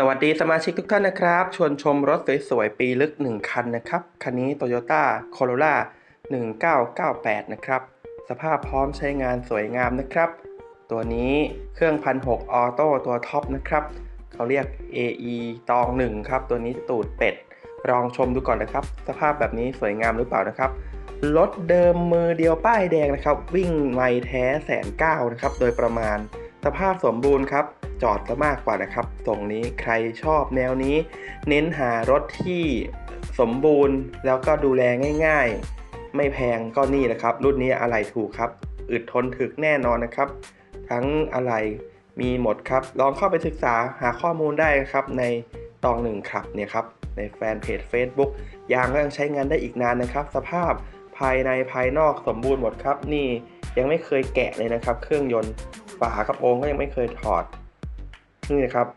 สวัสดีสมาชิกทุกท่านนะครับ ชวนชมรถสวยๆ ปีลึก 1 คันนะครับ คันนี้ Toyota Corolla 1998 นะครับ สภาพพร้อมใช้งานสวยงามนะครับ ตัวนี้เครื่อง1,600ออโต้ตัวท็อปนะครับ เขาเรียก AE ตอง 1 ครับ ตัวนี้ตูดเป็ด ลองชมดูก่อนนะครับ สภาพแบบนี้สวยงามหรือเปล่านะครับ รถเดิมมือเดียวป้ายแดงนะครับ วิ่งไวแท้แสนเก้านะครับ โดยประมาณ สภาพสมบูรณ์ครับ จอดก็มากกว่านะครับ ตรงนี้ใครชอบแนวนี้ เน้นหารถที่สมบูรณ์แล้วก็ดูแลง่าย ๆ ไม่แพงก็นี่แหละครับ รุ่นนี้อะไรถูกครับ อึดทนถึกแน่นอนนะครับ ทั้งอะไรมีหมดครับ ลองเข้าไปศึกษาหาข้อมูลได้ครับในตองหนึ่งครับเนี่ยครับในแฟนเพจ Facebook ยางก็ยังใช้งานได้อีกนานนะครับ สภาพภายในภายนอกสมบูรณ์หมดครับ นี่ยังไม่เคยแกะเลยนะครับ เครื่องยนต์ฝากระโปรงก็ยังไม่เคยถอด นี่นะครับ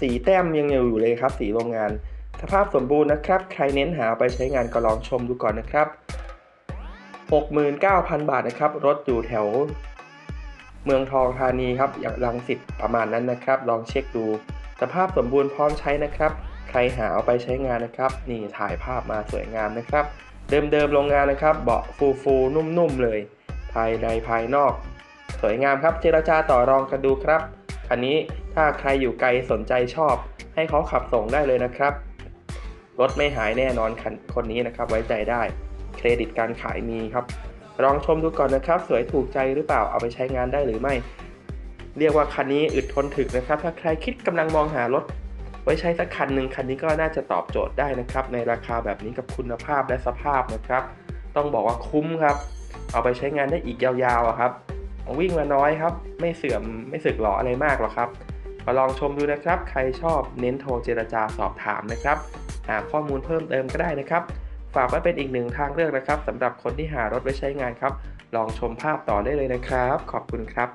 สีแต้มยังอยู่เลยครับ สีโรงงาน สภาพสมบูรณ์นะครับ ใครเน้นหาไปใช้งานก็ลองชมดูก่อนนะครับ 69,000 บาทนะครับ รถอยู่แถว เมืองทองธานีครับอย่างรังสิตประมาณนั้นนะครับ ลองเช็คดู สภาพสมบูรณ์พร้อมใช้นะครับ ใครหาเอาไปใช้งานนะครับ นี่ถ่ายภาพมาสวยงามนะครับ เดิมๆโรงงานนะครับ เบาะฟูฟูๆนุ่มๆเลย ภายในภายนอก สวยงามครับ เจรจาต่อรองกันดูครับ คันนี้ถ้าใครอยู่ไกลสนใจชอบ ให้เขาขับส่งได้เลยนะครับ รถไม่หายแน่นอนคันคนนี้นะครับ ไว้ใจได้ เครดิตการขายมีครับ ลองชมดูก่อนนะครับ สวยถูกใจหรือเปล่าเอาไปใช้งานได้หรือไม่ เรียกว่าคันนี้อึดทนถึกนะครับ ถ้าใครคิดกำลังมองหารถ ไว้ใช้สักคันหนึ่งคันนี้ก็น่าจะตอบโจทย์ได้นะครับ ในราคาแบบนี้กับคุณภาพและสภาพนะครับ ต้องบอกว่าคุ้มครับ เอาไปใช้งานได้อีกยาวๆครับ วิ่งมาน้อยครับ ไม่เสื่อมไม่สึกหรออะไรมากหรอกครับมาลองชมดูนะครับ ใครชอบเน้นโทรเจรจาสอบถามนะครับ หาข้อมูลเพิ่มเติมก็ได้นะครับ ฝากไว้เป็นอีกหนึ่งทางเลือกนะครับสำหรับคนที่หารถไว้ใช้งานครับ ลองชมภาพต่อได้เลยนะครับ ขอบคุณครับ